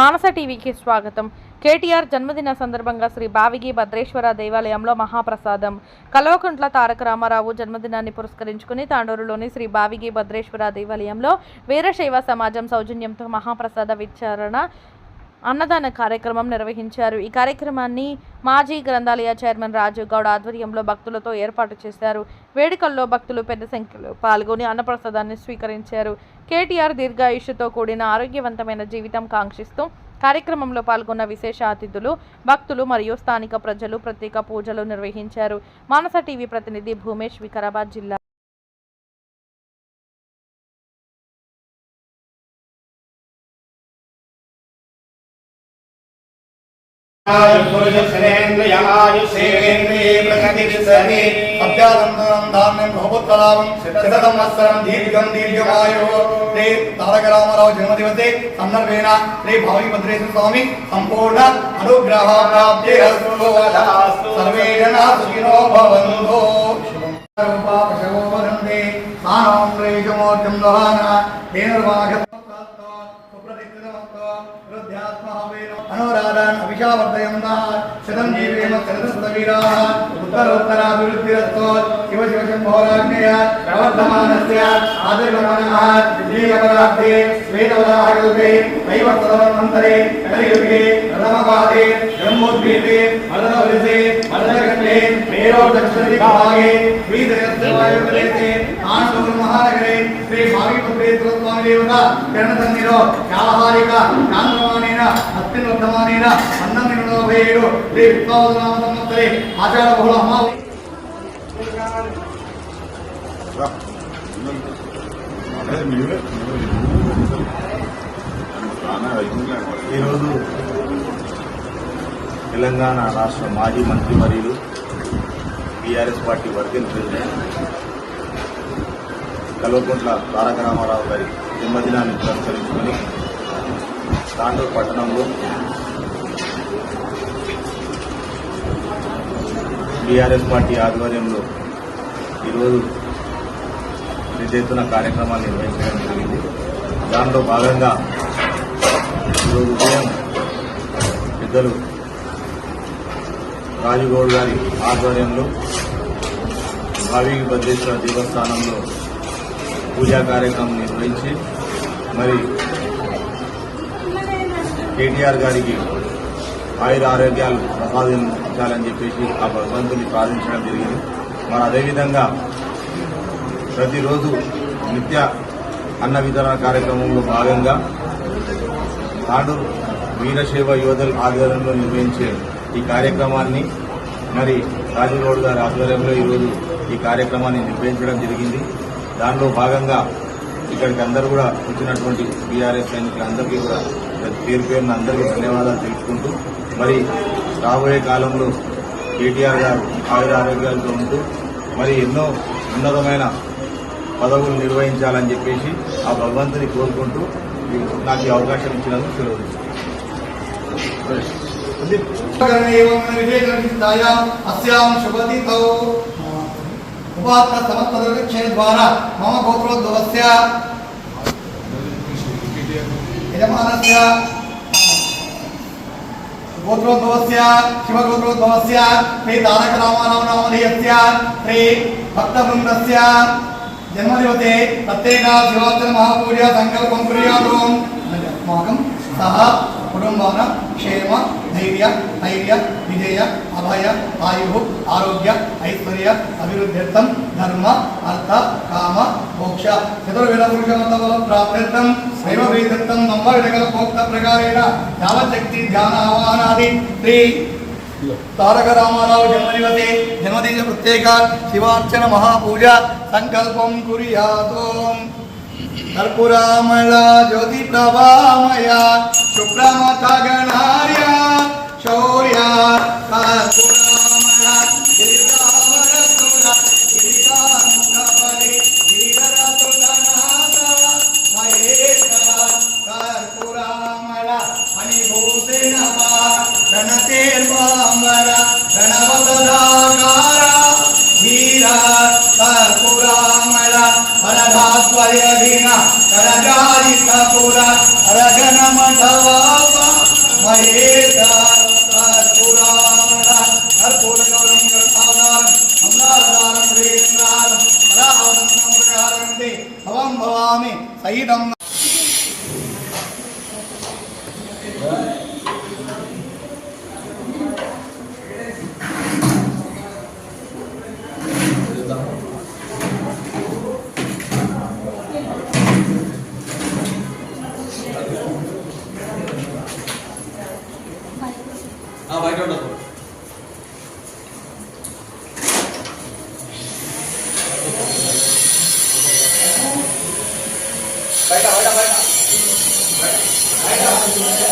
మానస టీవీకి స్వాగతం. కేటీఆర్ జన్మదిన సందర్భంగా శ్రీ బావిగి భద్రేశ్వర దేవాలయంలో మహాప్రసాదం. కల్వకుంట్ల తారక రామారావు జన్మదినాన్ని పురస్కరించుకుని తాండూరులోని శ్రీ బావిగి భద్రేశ్వర దేవాలయంలో వీరశైవ సమాజం సౌజన్యంతో మహాప్రసాద విచారణ అన్నదాన కార్యక్రమం నిర్వహించారు. ఈ కార్యక్రమాన్ని మాజీ గ్రంథాలయ చైర్మన్ రాజు గౌడ్ ఆధ్వర్యంలో భక్తులతో ఏర్పాటు చేశారు. వేడుకల్లో భక్తులు పెద్ద సంఖ్యలో పాల్గొని అన్నప్రసాదాన్ని స్వీకరించారు. కేటీఆర్ దీర్ఘాయుష్యుతో కూడిన ఆరోగ్యవంతమైన జీవితం కాంక్షిస్తూ కార్యక్రమంలో పాల్గొన్న విశేష అతిథులు భక్తులు మరియు స్థానిక ప్రజలు ప్రత్యేక పూజలు నిర్వహించారు. మానస టీవీ ప్రతినిధి భూమేష్ వికారాబాద్ జిల్లా రామారావు జన్మదివసే సందర్భేన శ్రీ భావి భద్రేశ్వర స్వామి సంపూర్ణ అనుగ్రహ ప్రాప్తి సర్వే జనా సుఖినో భవంతు రూపాపశవో వదంతే స్థానం దహాన அனோராதான் அபிஷாவர்த்தயம்னார் சிரஞ்சீவேம சரதசுதவீராக உத்தரோத்தராபிவிருத்திரஸ்தோ சிவ சிவசம்போராஜ்ஞயா பிரவர்த்தமானஸ்ய. ஆதிர்வமனமः விஜயபராப்தே ஸ்வேதவதாகல்பே தைவத்ததவன்மந்தரே கலியுகே. ரதமபாதே பிரம்மோத்பீதே. மலரவரிசே மலரகண்டே மேரோதக்ஷதிபாகே ஸ்ரீதயஸ்தவாயுகலேசே ஆனந்தபுரம் దేవత కరణసన్నిలో వ్యావహారిక నలభై ఏడు శ్రీ సంవత్సరే ఆచార బహుళ ఈరోజు తెలంగాణ రాష్ట్ర మాజీ మంత్రి మరియు TRS party working president Kalvakuntla Taraka Rama Rao గారి జన్మదినాన్ని పురస్కరించుకొని తాండూరు పట్టణంలో బీఆర్ఎస్ పార్టీ ఆధ్వర్యంలో ఈరోజు పెద్ద ఎత్తున కార్యక్రమాలు నిర్వహించడం జరిగింది. దానిలో భాగంగా ఈరోజు ఉదయం పెద్దలు రాజుగౌడ్ గారి ఆధ్వర్యంలో భావి భద్రేశ్వర దేవస్థానంలో పూజా కార్యక్రమం నిర్వహించి మరి కేటీఆర్ గారికి ఆయుర ఆరోగ్యాలు ప్రసాదించాలని చెప్పేసి ఆ భగవంతుని ప్రార్థించడం జరిగింది. మరి అదేవిధంగా ప్రతిరోజు నిత్య అన్న వితరణ కార్యక్రమంలో భాగంగా తాండూరు వీరశైవ యోధుల ఆధ్వర్యంలో నిర్వహించే ఈ కార్యక్రమాన్ని మరి రాజుగౌడ్ గారి ఆధ్వర్యంలో ఈరోజు ఈ కార్యక్రమాన్ని నిర్వహించడం జరిగింది. దానిలో భాగంగా ఇక్కడికి అందరూ కూడా వచ్చినటువంటి బీఆర్ఎస్ సైనికులందరికీ కూడా పేరు పేరున అందరికీ ధన్యవాదాలు తెలుసుకుంటూ మరి రాబోయే కాలంలో కేటీఆర్ గారు ఆయుర ఆరోగ్యాలతో ఉంటూ మరి ఎన్నో ఉన్నతమైన పదవులు నిర్వహించాలని చెప్పేసి ఆ భగవంతుని కోరుకుంటూ నాకు ఈ అవకాశం ఇచ్చినందుకు సెలవు ఉపాత్త సమస్తదక్షేణ ద్వారా మమ గోత్రోద్భవస్య యజమానస్య గోత్రోద్భవస్య శివగోత్రోద్భవస్య శ్రీ తారక రామారావు నామధేయస్య శ్రీ భక్తవృందస్య జన్మదివసే ప్రత్యేక శివార్చన మహాపూజ సంకల్పం కుర్యాదు మాకం సహ కుటుంబాన క్షేమ ధైర్య ధైర్య విజయ అభయ ఆయు ఆరోగ్య ఐశ్వర్య అభివృద్ధ్యర్థం ధర్మ అర్థ కామ మోక్ష. చతుర్వేద పురుషమత బల ప్రాప్త్యర్థం శైవ ప్రీత్యర్థం మమ్మ విడగల ప్రోక్త ప్రకారేణ యావశక్తి ధ్యాన ఆవాహనాది. శ్రీ తారక రామారావు జన్మదివసే జన్మదిన ప్రత్యేక శివార్చన మహాపూజ సంకల్పం కుర్యాతో. कर्पुरामला ज्योतिप्रभामया शुक्रामथ गणार्या கரகாத்வயதினா கரகாதித புர ரகனமதவாப மகேதா அவம் பவாமி சைதம் മാറ്റേണ്ടത് ബൈട്ടാ ബൈട്ടാ ബൈട്ടാ ബൈട്ടാ